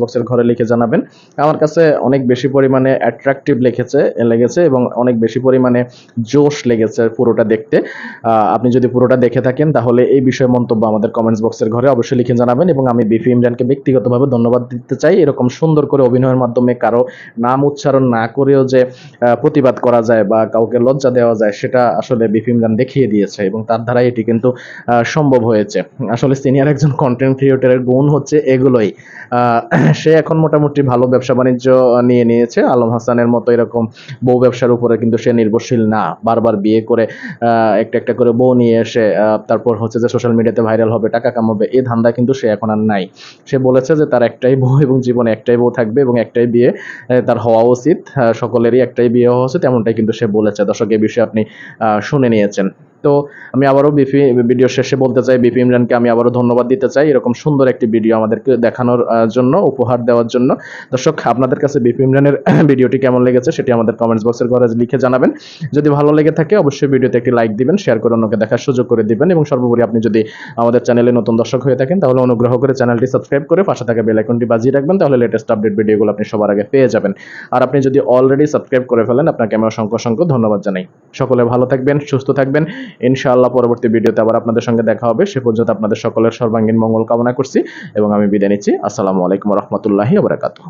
বক্সের ঘরে লিখে জানাবেন। আমার কাছে অনেক বেশি পরিমাণে অ্যাট্রাকটিভ লেগেছে লেগেছে এবং অনেক বেশি পরিমাণে জোশ লেগেছে পুরোটা দেখতে। আপনি যদি পুরোটা দেখে থাকেন, তাহলে এই বিষয়ে মন্তব্য আমাদের কমেন্টস বক্সের ঘরে অবশ্যই লিখে জানাবেন এবং আমি বিপি ইমরানকে ব্যক্তিগতভাবে ধন্যবাদ দিতে চাই। এরকম সুন্দর করে অভিনয়ের মাধ্যমে কারও নাম উচ্চারণ না করেও যে প্রতিবাদ করা যায় বা কাউকে লজ্জা দেওয়া যায়, সেটা আসলে বিপি ইমরান দেখিয়ে দিয়েছে এবং তার দ্বারা এটি কিন্তু সম্ভব হয়েছে। আসলে সিনিয়র একজন কন্টেন্ট ক্রিয়েটরের গুণ হচ্ছে এগুলোই। সে এখন মোটামুটি ভালো ব্যবসা বাণিজ্য নিয়ে নিয়েছে। আলম হাসানের মতো এরকম বউ ব্যবসার উপরে কিন্তু সে নির্ভরশীল না। বারবার বিয়ে করে একটা একটা করে বউ নিয়ে এসে তারপর হচ্ছে যে সোশ্যাল মিডিয়াতে ভাইরাল হবে, টাকা কামাবে এই ধান্দা কিন্তু সে এখন আর নাই। সে বলেছে যে তার একটাই বউ এবং জীবনে একটাই বউ থাকবে এবং একটাই বিয়ে তার হওয়া উচিত। সকলেরই একটাই বিয়ে হওয়া উচিত, এমনটাই কিন্তু সে বলেছে। দর্শক এই বিষয়ে আপনি শুনে নিয়েছেন। তো আমি আবারও বিপি ভিডিও শেষে বলতে চাই, বিপি ইমরানকে আমি আবারও ধন্যবাদ দিতে চাই, এরকম সুন্দর একটি ভিডিও আমাদেরকে দেখানোর জন্য, উপহার দেওয়ার জন্য। দর্শক, আপনাদের কাছে বিপি ইমরানের ভিডিওটি কেমন লেগেছে সেটি আমাদের কমেন্টস বক্সের ঘরে লিখে জানাবেন। যদি ভালো লেগে থাকে, অবশ্যই ভিডিওতে একটি লাইক দিবেন শেয়ার করে অন্যকে দেখার সুযোগ করে দিবেন এবং সর্বোপরি আপনি যদি আমাদের চ্যানেলে নতুন দর্শক হয়ে থাকেন, তাহলে অনুগ্রহ করে চ্যানেলটি সাবস্ক্রাইব করে পাশে থাকা বেল আইকনটি বাজিয়ে রাখবেন, তাহলে লেটেস্ট আপডেট ভিডিওগুলো আপনি সবার আগে পেয়ে যাবেন। আর আপনি যদি অলরেডি সাবস্ক্রাইব করে ফেলেন, আপনাকে আমি অসংখ্য অসংখ্য ধন্যবাদ জানাই। সকলে ভালো থাকবেন, সুস্থ থাকবেন। ইনশাআল্লাহ পরবর্তী ভিডিওতে আবার আপনাদের সঙ্গে দেখা হবে। সে পর্যন্ত আপনাদের সকলের সর্বাঙ্গীন মঙ্গল কামনা করছি এবং আমি বিদায় নিচ্ছি। আসসালামু আলাইকুম রহমতুল্লাহি আবরাকাতুহ